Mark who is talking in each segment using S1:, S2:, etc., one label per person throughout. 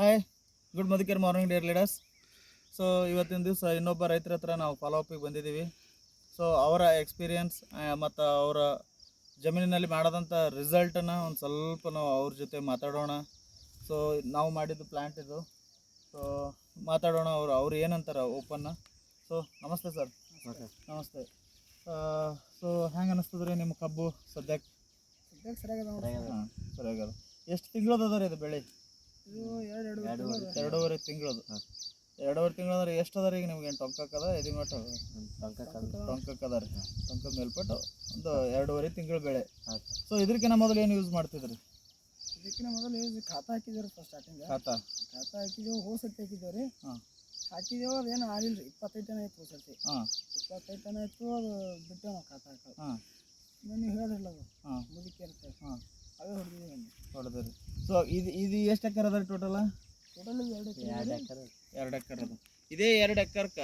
S1: Hi good ಮದಿಕೇರ್ morning dear leaders so ಇವತ್ತಿನ ದಿವಸ ಇನ್ನೊಬ್ಬ ರೈತರ ಹತ್ರ ನಾವು ಫಾಲೋ ಅಪ್ಪಿಗೆ ಬಂದಿದ್ದೀವಿ. ಸೊ ಅವರ ಎಕ್ಸ್ಪೀರಿಯನ್ಸ್ ಮತ್ತು ಅವರ ಜಮೀನಿನಲ್ಲಿ ಮಾಡೋದಂಥ ರಿಸಲ್ಟನ್ನು ಒಂದು ಸ್ವಲ್ಪ ನಾವು ಅವ್ರ ಜೊತೆ ಮಾತಾಡೋಣ. ಸೊ ನಾವು ಮಾಡಿದ್ದು ಪ್ಲ್ಯಾಂಟ್ ಇದು. ಸೊ ಮಾತಾಡೋಣ ಅವರು ಅವ್ರು ಏನಂತಾರೆ ಓಪನ್ನ ಸೊ ನಮಸ್ತೆ ಸರ್ ನಮಸ್ತೆ. ಸೊ ಹೆಂಗೆ ಅನ್ನಿಸ್ತದ್ರಿ ನಿಮ್ಮ ಕಬ್ಬು ಸದ್ಯಕ್ಕೆ
S2: ಸದ್ಯಕ್ಕೆ ಸರಿಯಾಗದ
S1: ಎಷ್ಟು ತಿಂಗಳದ ರೀ ಇದು ಬೆಳೆ? ಎರಡೂವರೆ ತಿಂಗಳದು ಎರಡೂವರೆ ತಿಂಗಳು ಅಂದ್ರೆ ಎಷ್ಟು ಅದ ರೀ ಈಗ ನಿಮ್ಗೆ ಟೊಂಕಕ್ಕದ ಎದಿ ಮಟ್ಟ ಟೊಂಕಕ್ಕದ ರೀ. ಟೊಂಕ ಮೇಲ್ಪಟ್ಟು ಒಂದು ಎರಡೂವರೆ ತಿಂಗಳು ಬೆಳೆ. ಸೊ ಇದಕ್ಕಿಂತ ಮೊದಲು ಏನು ಯೂಸ್ ಮಾಡ್ತಿದ್ರಿ?
S2: ಇದಕ್ಕಿಂತ ಮೊದಲು ಯೂಸ್ ಖಾತಾ ಹಾಕಿದೇವ್ರಿ ಫಸ್ಟ್ ಸ್ಟಾರ್ಟಿಂಗ್
S1: ಖಾತಾ?
S2: ಖಾತಾ ಹಾಕಿದೇವು ಹೂ ಸತಿ ಹಾಕಿದ್ದೇವೆ ರೀ
S1: ಹಾಂ.
S2: ಹಾಕಿದೇವು ಅದು ಏನು ಆಗಿಲ್ಲ ರೀ ಇಪ್ಪತ್ತೈದು ಟನ್ ಆಯ್ತು ಹೋದ ಸರ್ತಿ
S1: ಹಾಂ.
S2: ಇಪ್ಪತ್ತೈದು ಟನ್ ಆಯ್ತು ಅದು ಬಿಟ್ಟೇವೆ ನಾವು ಖಾತಾ ಹಾಕೋದು
S1: ಹಾಂ.
S2: ನೀವು ಹೇಳಿರಲ್ಲ ಅದು.
S1: ಹಾಂ.
S2: ಮುದುಕಿ ಇರುತ್ತೆ
S1: ಹಾಂ.
S2: ಅವೇ ಹೊಡೆದಿದ್ದೀವಿ
S1: ಹೊಡೆದ್ರಿ. ಸೊ ಇದು ಇದು ಎಷ್ಟು ಎಕರೆ ಅದ ರೀ ಟೋಟಲ
S2: ಟೋಟಲ್ ಎರಡು ಎಕರೆ
S1: ಅದ. ಇದೇ ಎರಡು ಎಕರ್ಕ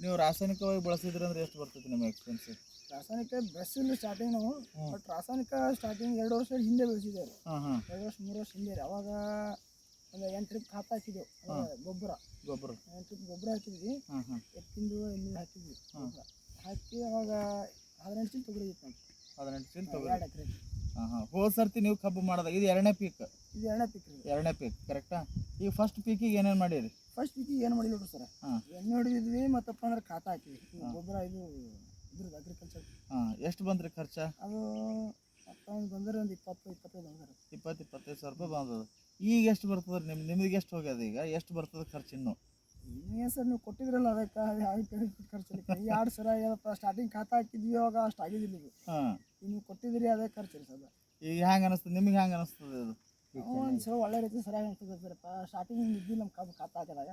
S1: ನೀವು ರಾಸಾಯನಿಕವಾಗಿ ಬಳಸಿದ್ರೆ ಅಂದ್ರೆ ಎಷ್ಟು ಬರ್ತೈತಿ ನಿಮ್ಮ ಎಕ್ಸ್ಪೆನ್ಸ್
S2: ರಾಸಾಯನಿಕ ಬೆಳೆಸಿಲ್ಲ ಸ್ಟಾರ್ಟಿಂಗ್ ನಾವು ಬಟ್ ರಾಸಾಯನಿಕ ಸ್ಟಾರ್ಟಿಂಗ್ ಎರಡು ವರ್ಷ ಹಿಂದೆ ಬೆಳೆಸಿದ್ದೇವೆ. ಎರಡು ವರ್ಷ ಮೂರು ವರ್ಷ ಹಿಂದೆ. ಅವಾಗ ಒಂದು ಎಂಟು ಟ್ರಿಪ್ ಖಾತ ಹಾಕಿದ್ದೆವು. ಗೊಬ್ಬರ.
S1: ಗೊಬ್ಬರ.
S2: ಎಂಟು ಟ್ರಿಪ್ ಗೊಬ್ಬರ ಹಾಕಿದ್ವಿ. ಎತ್ತಿಂದು ಎಣ್ಣೆ ಹಾಕಿದ್ವಿ. ಹಾಕಿ ಅವಾಗ ಹದಿನೆಂಟು ಚೀಲ ತೊಗರಿ ಇತ್ತು
S1: ಹದಿನೆಂಟು ಚೀಲ ತೊಗೊಳಿ ಹಾಂ ಹಾಂ. ಹೋದ ಸರ್ತಿ ನೀವು ಕಬ್ಬು ಮಾಡೋದ. ಇದು ಎರಡನೇ ಪೀಕ್
S2: ಇದು ಎರಡನೇ ಪೀಕ್ ರೀ.
S1: ಎರಡನೇ ಪೀಕ್ ಕರೆಕ್ಟಾ ಈಗ ಫಸ್ಟ್ ಪೀಕಿಗೆ ಏನೇನು ಮಾಡಿರಿ?
S2: ಫಸ್ಟ್ ಪೀಕಿಗೆ ಏನು ಮಾಡಿಲ್ಲ ನೋಡ್ರಿ ಸರ್?
S1: ಹಾಂ.
S2: ಎಣ್ಣೆ ಹೊಡೆದಿದ್ವಿ ಮತ್ತಪ್ಪ ಅಂದ್ರೆ ಖಾತಾ ಹಾಕಿ ಗೊಬ್ಬರ ಇದು ಇದ್ರದ್ದು ಅಗ್ರಿಕಲ್ಚರ್
S1: ಹಾಂ ಎಷ್ಟು ಬಂದ್ರಿ ಖರ್ಚ?
S2: ಅದು ಬಂದ್ರೆ ಒಂದು ಬಂದರೆ ಒಂದು ಇಪ್ಪತ್ತು ಇಪ್ಪತ್ತೈದು ಬಂದ್ರೆ.
S1: ಇಪ್ಪತ್ತು ಇಪ್ಪತ್ತೈದು ಸಾವಿರ ರೂಪಾಯಿ ಬಂದದ. ಈಗ ಎಷ್ಟು ಬರ್ತದೆ ನಿಮ್ ನಿಮಗೆ ಎಷ್ಟು ಹೋಗ್ಯದ ಈಗ? ಎಷ್ಟು ಬರ್ತದೆ ಖರ್ಚು ಇನ್ನು?
S2: ಇನ್ನೇನು ಸರ್ ನೀವು ಕೊಟ್ಟಿದ್ರಲ್ಲ ಅದಕ್ಕೆ ಅದು ಹಾಕಿ ಖರ್ಚು ಈ ಎರಡು ಸರ ಸ್ಟಾರ್ಟಿಂಗ್ ಖಾತಾ ಹಾಕಿದ್ವಿ ಅವಾಗ ಅಷ್ಟು ಆಗಿದ್ದಿಲ್ಲ ಈಗ. ನೀವು ಕೊಟ್ಟಿದ್ರಿ ಅದೇ ಖರ್ಚು ರೀ ಸರ್
S1: ಈಗ ಹೆಂಗೆ ಅನಿಸ್ತದೆ? ನಿಮಗೆ ಹೆಂಗೆ ಅನಿಸ್ತದೆ ಅದು?
S2: ಒಂದು ಸಲ ಒಳ್ಳೆ ರೀತಿ ಸರಿಯಾಗಿ ಅನಿಸ್ತದೆ ಸರಪ್ಪ ಸ್ಟಾರ್ಟಿಂಗ್ ಹಿಂಗೆ ಇದ್ದಿಲ್ಲ ನಮ್ಮ ಕಬ್ಬು ಖಾತಾ ಹಾಕಿದಾಗ.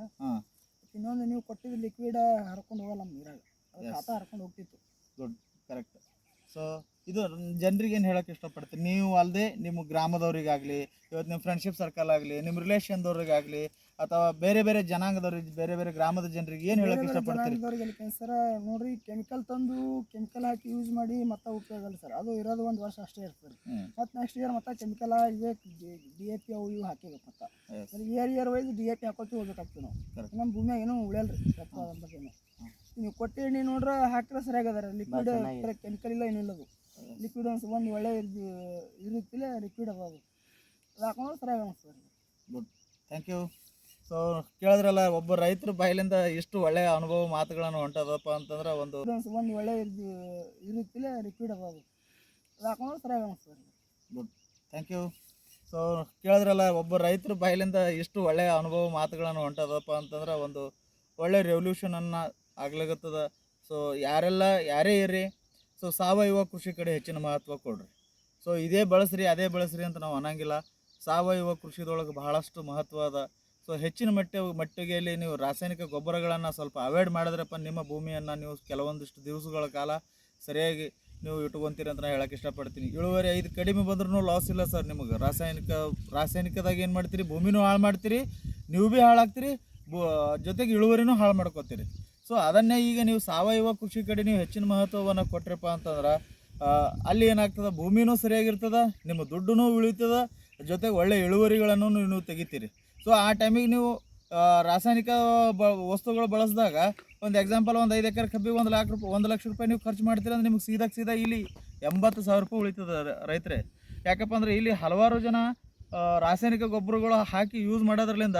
S2: ಇನ್ನೊಂದು ನೀವು ಕೊಟ್ಟಿದ್ದು ಲಿಕ್ವಿಡ್ ಹರ್ಕೊಂಡು ಹೋಗಲ್ಲ ನಮ್ಮ ನೀರಾಗ. ಅದು. ಖಾತಾ ಹರ್ಕೊಂಡು ಹೋಗ್ತಿತ್ತು.
S1: ಗುಡ್ ಕರೆಕ್ಟ್ ಸೊ ಇದು ಜನರಿಗೆ ಏನು ಹೇಳೋಕೆ ಇಷ್ಟಪಡ್ತೀನಿ ನೀವು ಅಲ್ಲದೆ ನಿಮ್ಮ ಗ್ರಾಮದವ್ರಿಗಾಗಲಿ ಇವತ್ತು ನಿಮ್ಮ ಫ್ರೆಂಡ್ಶಿಪ್ ಸರ್ಕಲ್ ಆಗಲಿ ನಿಮ್ಮ ರಿಲೇಷನ್ದವ್ರಿಗಾಗಲಿ ಅಥವಾ ಬೇರೆ ಬೇರೆ ಜನಾಂಗದವ್ರಿಗೆ ಬೇರೆ ಬೇರೆ ಗ್ರಾಮದ ಜನರಿಗೆ ಏನು ಹೇಳೋಕೆ ಇಷ್ಟಪಡ್ತೀರಿ?
S2: ಜನಾಂಗದವ್ರಿಗೆ ಸರ್ ನೋಡ್ರಿ ಕೆಮಿಕಲ್ ತಂದು ಕೆಮಿಕಲ್ ಹಾಕಿ ಯೂಸ್ ಮಾಡಿ ಮತ್ತೆ ಉಪಯೋಗ ಸರ್. ಅದು ಇರೋದು ಒಂದು ವರ್ಷ ಅಷ್ಟೇ ಇರ್ತದೆ. ಮತ್ತೆ ನೆಕ್ಸ್ಟ್ ಇಯರ್ ಮತ್ತೆ ಕೆಮಿಕಲ್ ಇದೆ ಡಿ ಎ ಪಿ ಅವು ಇವು ಹಾಕಿಬೇಕು ಮತ್ತೆ. Year year wise D A P ಹಾಕೋತಿ ಹೋಗ್ಬೇಕಾಗ್ತದೆ ನಾವು. ನಮ್ಮ ಭೂಮಿಯಾಗ ಏನೂ ಉಳಿಯಲ್ರಿ ಬಗ್ಗೆನೇ ನೀವು ಕೊಟ್ಟಿ ಎಣ್ಣೆ ನೋಡ್ರೆ ಹಾಕಿದ್ರೆ ಸರಿಯಾಗದ ಲಿಕ್ವಿಡ್ ಕೆಮಿಕಲ್ ಇಲ್ಲ ಏನಿಲ್ಲ ಅದು ಲಿಕ್ವಿಡ್ ಒಂದು ಒಂದು ಒಳ್ಳೆ ಇರುತ್ತಿಲ್ಲ ಲಿಕ್ವಿಡ್ ಅದ ಅದು ಅದು ಹಾಕೊಂಡ್ರೆ ಸರಿಯಾಗಿ ಅನಿಸ್ತದೆ
S1: ಗುಡ್ ಥ್ಯಾಂಕ್ ಯು ಸೊ ಕೇಳಿದ್ರಲ್ಲ ಒಬ್ಬ ರೈತರ ಬಾಯಿಲಿಂದ ಇಷ್ಟು ಒಳ್ಳೆಯ ಅನುಭವ ಮಾತುಗಳನ್ನು ಹೊಂಟದಪ್ಪ ಅಂತಂದ್ರೆ ಒಂದು
S2: ಒಂದು ಒಳ್ಳೆ ಇರುತ್ತಿಲ್ಲ ರಿಪೀಟ್ ಸರಿಯಾಗಿ ಅನಿಸ್ತದೆ
S1: ಗುಡ್ ಥ್ಯಾಂಕ್ ಯು ಸೊ ಕೇಳಿದ್ರಲ್ಲ ಒಬ್ಬ ರೈತರ ಬಾಯಿಲಿಂದ ಇಷ್ಟು ಒಳ್ಳೆಯ ಅನುಭವ ಮಾತುಗಳನ್ನು ಹೊಂಟದಪ್ಪ ಅಂತಂದ್ರೆ ಒಂದು ಒಳ್ಳೆ ರೆವಲ್ಯೂಷನನ್ನು ಆಗ್ಲಾಗತ್ತದ ಸೊ ಯಾರೆಲ್ಲ ಯಾರೇ ಇರ್ರಿ ಸೊ ಸಾವಯವ ಕೃಷಿ ಕಡೆ ಹೆಚ್ಚಿನ ಮಹತ್ವ ಕೊಡ್ರಿ. ಸೊ ಇದೇ ಬಳಸ್ರಿ ಅದೇ ಬಳಸ್ರಿ ಅಂತ ನಾವು ಅನ್ನಂಗಿಲ್ಲ. ಸಾವಯವ ಕೃಷಿದೊಳಗೆ ಬಹಳಷ್ಟು ಮಹತ್ವ ಅದ. ಸೊ ಹೆಚ್ಚಿನ ಮಟ್ಟ, ಮಟ್ಟಿಗೆಯಲ್ಲಿ ನೀವು ರಾಸಾಯನಿಕ ಗೊಬ್ಬರಗಳನ್ನು ಸ್ವಲ್ಪ ಅವಾಯ್ಡ್ ಮಾಡಿದ್ರಪ್ಪ ನಿಮ್ಮ ಭೂಮಿಯನ್ನು ನೀವು ಕೆಲವೊಂದಿಷ್ಟು ದಿವಸಗಳ ಕಾಲ ಸರಿಯಾಗಿ ನೀವು ಇಟ್ಕೊಂತೀರಿ ಅಂತ ನಾನು ಹೇಳಕ್ಕೆ ಇಷ್ಟಪಡ್ತೀನಿ. ಇಳುವರಿ ಐದು ಕಡಿಮೆ ಬಂದ್ರೂ ಲಾಸ್ ಇಲ್ಲ ಸರ್ ನಿಮಗೆ. ರಾಸಾಯನಿಕ, ರಾಸಾಯನಿಕದಾಗ ಏನು ಮಾಡ್ತೀರಿ? ಭೂಮಿನೂ ಹಾಳು ಮಾಡ್ತೀರಿ, ನೀವು ಭೀ ಹಾಳಾಗ್ತೀರಿ ಬೂ ಜೊತೆಗೆ ಇಳುವರಿನೂ ಹಾಳು ಮಾಡ್ಕೋತೀರಿ. ಸೊ ಅದನ್ನೇ ಈಗ ನೀವು ಸಾವಯವ ಕೃಷಿ ಕಡೆ ನೀವು ಹೆಚ್ಚಿನ ಮಹತ್ವವನ್ನು ಕೊಟ್ರಪ್ಪ ಅಂತಂದ್ರೆ ಅಲ್ಲಿ ಏನಾಗ್ತದೆ? ಭೂಮಿನೂ ಸರಿಯಾಗಿರ್ತದೆ, ನಿಮ್ಮ ದುಡ್ಡು ಉಳಿತದ, ಜೊತೆಗೆ ಒಳ್ಳೆಯ ಇಳುವರಿಗಳನ್ನು ನೀವು ತೆಗಿತೀರಿ. ಸೊ ಆ ಟೈಮಿಗೆ ನೀವು ರಾಸಾಯನಿಕ ಬ, ವಸ್ತುಗಳು ಬಳಸಿದಾಗ ಒಂದು ಎಕ್ಸಾಂಪಲ್ ಒಂದು ಐದು ಎಕರೆ ಕಬ್ಬಿಗೆ ಒಂದು ಲಾಖ ರೂಪಾಯಿ ಒಂದು ಲಕ್ಷ ರೂಪಾಯಿ ನೀವು ಖರ್ಚು ಮಾಡ್ತೀರ ಅಂದ್ರೆ ನಿಮ್ಗೆ ಸೀದಾ ಸೀದಾ ಇಲ್ಲಿ ಎಂಬತ್ತು ಸಾವಿರ ರೂಪಾಯಿ ಉಳಿತದ ರೈತರೇ. ಯಾಕಪ್ಪ ಅಂದ್ರೆ ಇಲ್ಲಿ ಹಲವಾರು ಜನ ರಾಸಾಯನಿಕ ಗೊಬ್ಬರಗಳು ಹಾಕಿ ಯೂಸ್ ಮಾಡೋದ್ರಿಂದ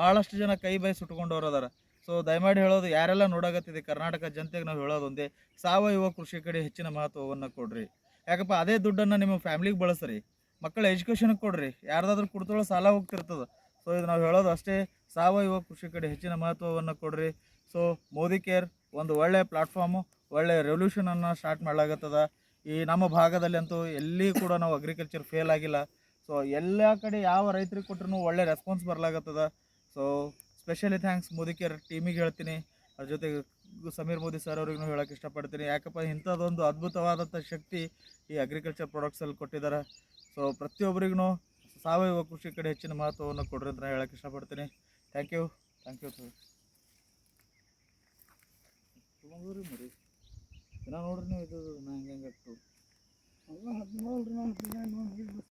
S1: ಭಾಳಷ್ಟು ಜನ ಕೈ ಬೈ ಸುಟ್ಕೊಂಡವ್ರು ಸೊ ದಯಮಾಡಿ ಹೇಳೋದು, ಯಾರೆಲ್ಲ ನೋಡಾಗತ್ತಿದೆ ಕರ್ನಾಟಕ ಜನತೆಗೆ ನಾವು ಹೇಳೋದು ಒಂದೇ, ಸಾವಯವ ಕೃಷಿ ಕಡೆ ಹೆಚ್ಚಿನ ಮಹತ್ವವನ್ನು ಕೊಡ್ರಿ. ಯಾಕಪ್ಪ, ಅದೇ ದುಡ್ಡನ್ನು ನಿಮ್ಮ ಫ್ಯಾಮ್ಲಿಗೆ ಬಳಸ್ರಿ. ಮಕ್ಕಳ ಎಜುಕೇಷನ್ಗೆ ಕೊಡ್ರಿ. ಯಾರ್ದಾದ್ರೂ ಕುಡ್ತೊಳ ಸಾಲ ಹೋಗ್ತಿರ್ತದೆ. ಸೊ ಇದು ನಾವು ಹೇಳೋದು ಅಷ್ಟೇ, ಸಾವಯವ ಕೃಷಿ ಕಡೆ ಹೆಚ್ಚಿನ ಮಹತ್ವವನ್ನು ಕೊಡ್ರಿ. ಸೊ ಮೋದಿ ಕೇರ್ ಒಂದು ಒಳ್ಳೆಯ ಪ್ಲಾಟ್ಫಾರ್ಮು ಒಳ್ಳೆಯ ರೆವಲ್ಯೂಷನನ್ನು ಸ್ಟಾರ್ಟ್ ಮಾಡಲಾಗತ್ತದ. ಈ ನಮ್ಮ ಭಾಗದಲ್ಲಿ ಅಂತೂ ಎಲ್ಲಿ ಕೂಡ ನಾವು ಅಗ್ರಿಕಲ್ಚರ್ ಫೇಲ್ ಆಗಿಲ್ಲ. ಸೊ ಎಲ್ಲ ಕಡೆ ಯಾವ ರೈತರಿಗೆ ಕೊಟ್ಟರು ಒಳ್ಳೆ response ಬರಲಾಗತ್ತದ. So specially thanks Modi care ಟೀಮಿಗೆ ಹೇಳ್ತೀನಿ. ಅದ್ರ ಜೊತೆಗೆ ಸಮೀರ್ ಮೋದಿ ಸರ್ ಅವ್ರಿಗೂ ಹೇಳೋಕೆ ಇಷ್ಟಪಡ್ತೀನಿ. ಯಾಕಪ್ಪ ಇಂಥದ್ದೊಂದು ಅದ್ಭುತವಾದಂಥ ಶಕ್ತಿ ಈ ಅಗ್ರಿಕಲ್ಚರ್ ಪ್ರಾಡಕ್ಟ್ಸಲ್ಲಿ ಕೊಟ್ಟಿದ್ದಾರೆ. ಸೊ ಪ್ರತಿಯೊಬ್ಬರಿಗೂ ಸಾವಯವ ಕೃಷಿ ಕಡೆ ಹೆಚ್ಚಿನ ಮಹತ್ವವನ್ನು ಕೊಡ್ರಿ ಅಂತ ನಾನು ಹೇಳಕ್ಕೆ ಇಷ್ಟಪಡ್ತೀನಿ. ಥ್ಯಾಂಕ್ ಯು ಥ್ಯಾಂಕ್ ಯು ತೊಗೊಂಡ್ರಿ ಮರಿ. ದಿನ ನೋಡ್ರಿ ನೀವು ಇದು, ನಾ ಹೆಂಗೆ
S2: ಎಲ್ಲ ಹದಿನೇಳು ರೀ ನಾನು